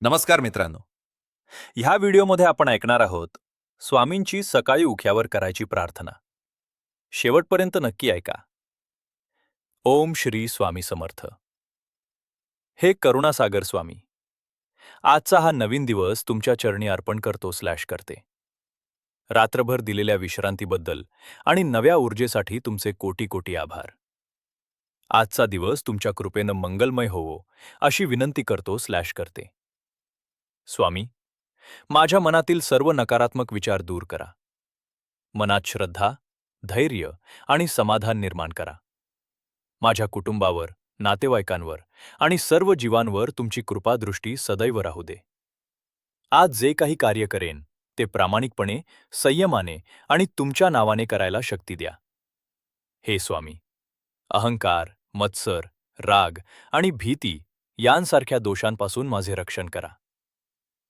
नमस्कार मित्रांनो. ह्या व्हिडिओमध्ये आपण ऐकणार आहोत स्वामींची सकाळी उख्यावर करायची प्रार्थना. शेवटपर्यंत नक्की ऐका. ओम श्री स्वामी समर्थ. हे करुणासागर स्वामी आजचा हा नवीन दिवस तुमच्या चरणी अर्पण करतो स्लॅश करते. रात्रभर दिलेल्या विश्रांतीबद्दल आणि नव्या ऊर्जेसाठी तुमचे कोटी कोटी आभार. आजचा दिवस तुमच्या कृपेनं मंगलमय होवो अशी विनंती करतो स्लॅश करते. स्वामी माझ्या मनातील सर्व नकारात्मक विचार दूर करा. मनात श्रद्धा धैर्य आणि समाधान निर्माण करा. माझ्या कुटुंबावर नातेवाईकांवर आणि सर्व जीवांवर तुमची कृपादृष्टी सदैव राहू दे. आज जे काही कार्य करेन ते प्रामाणिकपणे संयमाने आणि तुमच्या नावाने करायला शक्ती द्या. हे स्वामी अहंकार मत्सर राग आणि भीती यांसारख्या दोषांपासून माझे रक्षण करा.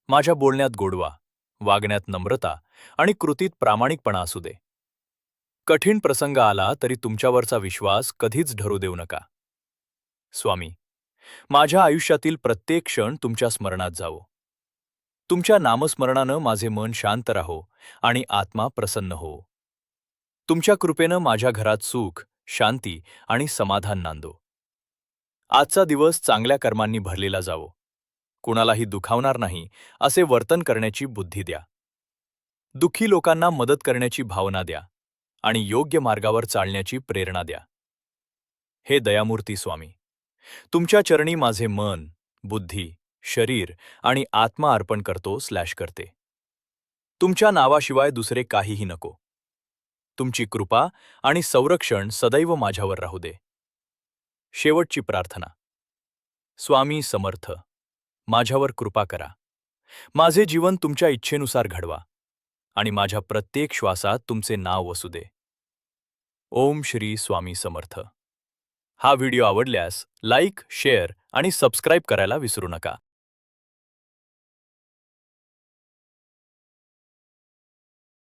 माझ्या बोलण्यात गोडवा वागण्यात नम्रता आणि कृतीत प्रामाणिकपणा असू दे. कठीण प्रसंग आला तरी तुमच्यावरचा विश्वास कधीच ढरू देऊ नका. स्वामी माझ्या आयुष्यातील प्रत्येक क्षण तुमच्या स्मरणात जावो. तुमच्या नामस्मरणानं माझे मन शांत राहो आणि आत्मा प्रसन्न हो. तुमच्या कृपेनं माझ्या घरात सुख शांती आणि समाधान नांदो. आजचा दिवस चांगल्या कर्मांनी भरलेला जावो. कुणालाही दुखावणार नाही असे वर्तन करण्याची बुद्धी द्या. दुःखी लोकांना मदत करण्याची भावना द्या आणि योग्य मार्गावर चालण्याची प्रेरणा द्या. हे दयामूर्ती स्वामी तुमच्या चरणी माझे मन बुद्धी शरीर आणि आत्मा अर्पण करतो स्लॅश करते. तुमच्या नावाशिवाय दुसरे काहीही नको. तुमची कृपा आणि संरक्षण सदैव माझ्यावर राहू दे. शेवटची प्रार्थना. स्वामी समर्थ. माझ्यावर कृपा करा. माझे जीवन तुमच्या इच्छेनुसार घडवा आणि माझ्या प्रत्येक श्वासात तुमचे नाव वसू दे. ओम श्री स्वामी समर्थ. हा व्हिडिओ आवडल्यास लाईक शेअर आणि सबस्क्राईब करायला विसरू नका.